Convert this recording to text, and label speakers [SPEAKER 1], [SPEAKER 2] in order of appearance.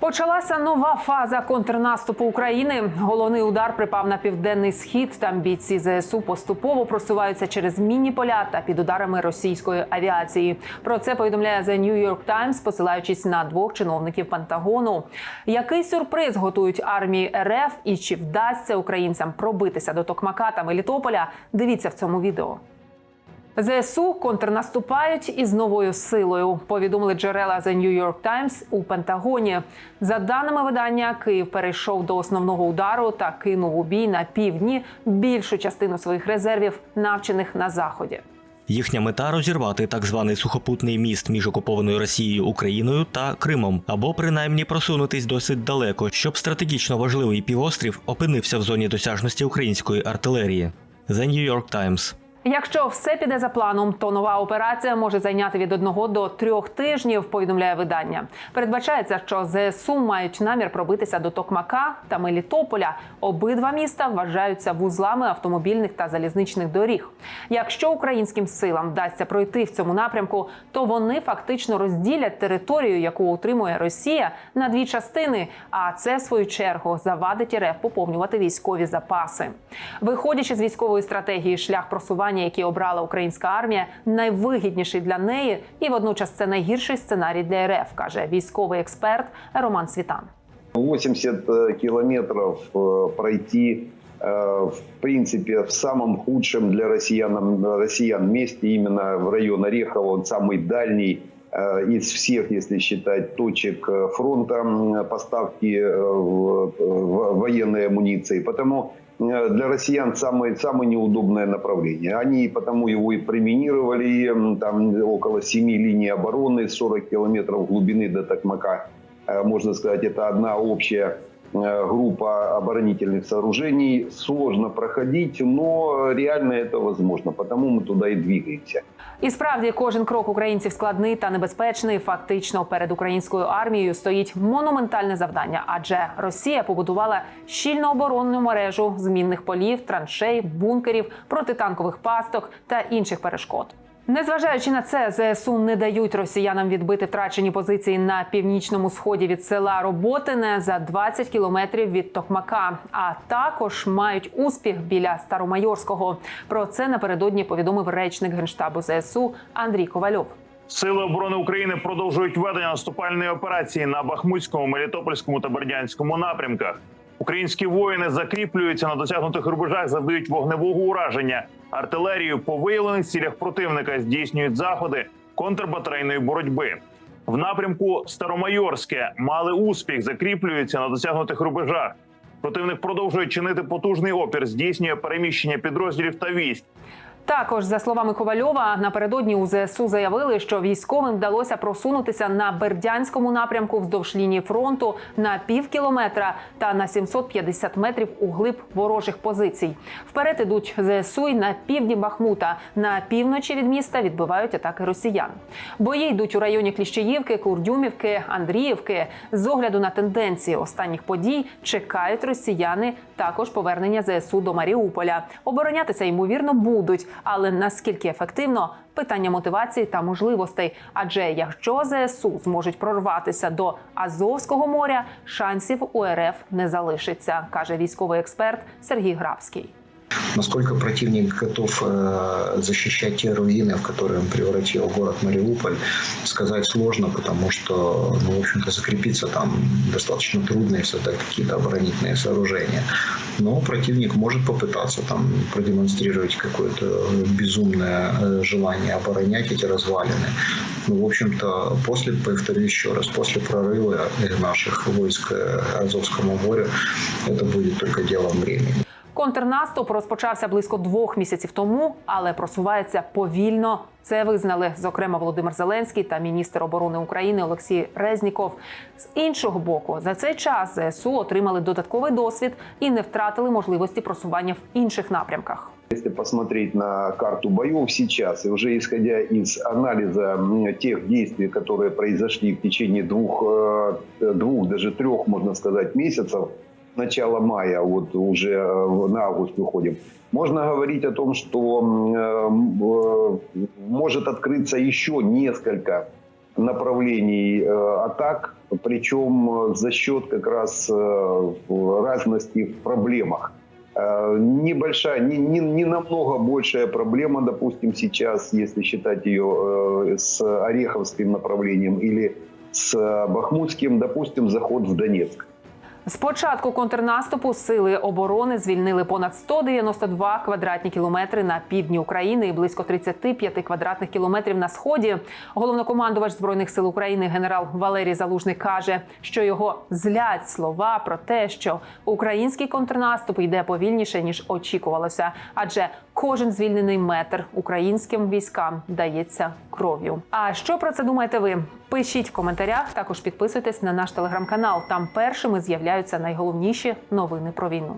[SPEAKER 1] Почалася нова фаза контрнаступу України. Головний удар припав на південний схід. Там бійці ЗСУ поступово просуваються через мінні поля та під ударами російської авіації. Про це повідомляє The New York Times, посилаючись на двох чиновників Пентагону. Який сюрприз готують армії РФ і чи вдасться українцям пробитися до Токмака та Мелітополя? Дивіться в цьому відео. ЗСУ контрнаступають із новою силою. Повідомили джерела The New York Times у Пентагоні. За даними видання, Київ перейшов до основного удару та кинув у бій на півдні більшу частину своїх резервів, навчених на заході.
[SPEAKER 2] Їхня мета розірвати так званий сухопутний міст між окупованою Росією Україною та Кримом, або принаймні просунутись досить далеко, щоб стратегічно важливий півострів опинився в зоні досяжності української артилерії. The New York Times.
[SPEAKER 1] Якщо все піде за планом, то нова операція може зайняти від одного до трьох тижнів. Повідомляє видання. Передбачається, що ЗСУ мають намір пробитися до Токмака та Мелітополя. Обидва міста вважаються вузлами автомобільних та залізничних доріг. Якщо українським силам вдасться пройти в цьому напрямку, то вони фактично розділять територію, яку утримує Росія, на дві частини. А це в свою чергу завадить РФ поповнювати військові запаси. Виходячи з військової стратегії, шлях просування, який обрала українська армія, найвигідніший для неї, і водночас це найгірший сценарій для РФ, каже військовий експерт Роман Світан.
[SPEAKER 3] 80 э, километров э, пройти, э, в принципе, в самом худшем для россиян, россиян месте, именно в район Орехова, он самый дальний э, из всех, если считать, точек э, фронта м, поставки э, в- в- военной амуниции. Потому э, для россиян самое, самое неудобное направление. Они потому его и преминировали, м, там около 7 линий обороны, 40 километров глубины до Токмака. Э, можно сказать, это одна общая э, группа оборонительных сооружений. Сложно проходить, но реально это возможно, потому мы туда и двигаемся.
[SPEAKER 1] І справді кожен крок українців складний та небезпечний. Фактично перед українською армією стоїть монументальне завдання, адже Росія побудувала щільну оборонну мережу змінних полів, траншей, бункерів, протитанкових пасток та інших перешкод. Незважаючи на це, ЗСУ не дають росіянам відбити втрачені позиції на північному сході від села Роботине за 20 кілометрів від Токмака, а також мають успіх біля Старомайорського. Про це напередодні повідомив речник генштабу ЗСУ Андрій Ковальов.
[SPEAKER 4] Сили оборони України продовжують ведення наступальної операції на Бахмутському, Мелітопольському та Бердянському напрямках. Українські воїни закріплюються на досягнутих рубежах, завдають вогневого ураження. Артилерію по виявлених цілях противника здійснюють заходи контрбатарейної боротьби. В напрямку Старомайорське мали успіх, закріплюються на досягнутих рубежах. Противник продовжує чинити потужний опір, здійснює переміщення підрозділів та військ.
[SPEAKER 1] Також за словами Ковальова, напередодні у ЗСУ заявили, що військовим вдалося просунутися на Бердянському напрямку вздовж лінії фронту на пів кілометра та на 750 метрів у глиб ворожих позицій. Вперед ідуть ЗСУ й на півдні Бахмута. На півночі від міста відбивають атаки росіян. Бої йдуть у районі Кліщеївки, Курдюмівки, Андріївки. З огляду на тенденції останніх подій чекають росіяни також повернення ЗСУ до Маріуполя. Оборонятися ймовірно будуть, але наскільки ефективно питання мотивації та можливостей. Адже якщо ЗСУ зможуть прорватися до Азовського моря, шансів у РФ не залишиться, каже військовий експерт Сергій Грабський.
[SPEAKER 5] Насколько противник готов э, защищать те руины, в которые он превратил город Мариуполь, сказать сложно, потому что, ну, в общем-то, закрепиться там достаточно трудно и создать какие-то оборонительные сооружения. Но противник может попытаться там продемонстрировать какое-то безумное э, желание оборонять эти развалины. Ну, в общем-то, после, повторю еще раз, после прорыва э, наших войск Азовскому морю, это будет только делом времени.
[SPEAKER 1] Контрнаступ розпочався близько двох місяців тому, але просувається повільно. Це визнали зокрема Володимир Зеленський та міністр оборони України Олексій Резніков. З іншого боку, за цей час ЗСУ отримали додатковий досвід і не втратили можливості просування в інших напрямках.
[SPEAKER 3] Если посмотреть на карту боев сейчас, и уже исходя из анализа тех действий, которые произошли в течение двух, э, двух даже трех, можно сказать, месяцев, начала мая, вот уже э, на август выходим, можно говорить о том, что э, может открыться еще несколько направлений э, атак причем за счет как раз разности в проблемах. Небольшая, не, не, не намного большая проблема, допустим, сейчас, если считать ее с Ореховским направлением или с Бахмутским, допустим, заход в Донецк.
[SPEAKER 1] З початку контрнаступу сили оборони звільнили понад 192 квадратні кілометри на півдні України і близько 35 квадратних кілометрів на сході. Головнокомандувач збройних сил України генерал Валерій Залужний каже, що його злять слова про те, що український контрнаступ йде повільніше ніж очікувалося, адже кожен звільнений метр українським військам дається кров'ю. А що про це думаєте ви? Пишіть в коментарях. Також підписуйтесь на наш телеграм-канал. Там першими з'являються найголовніші новини про війну.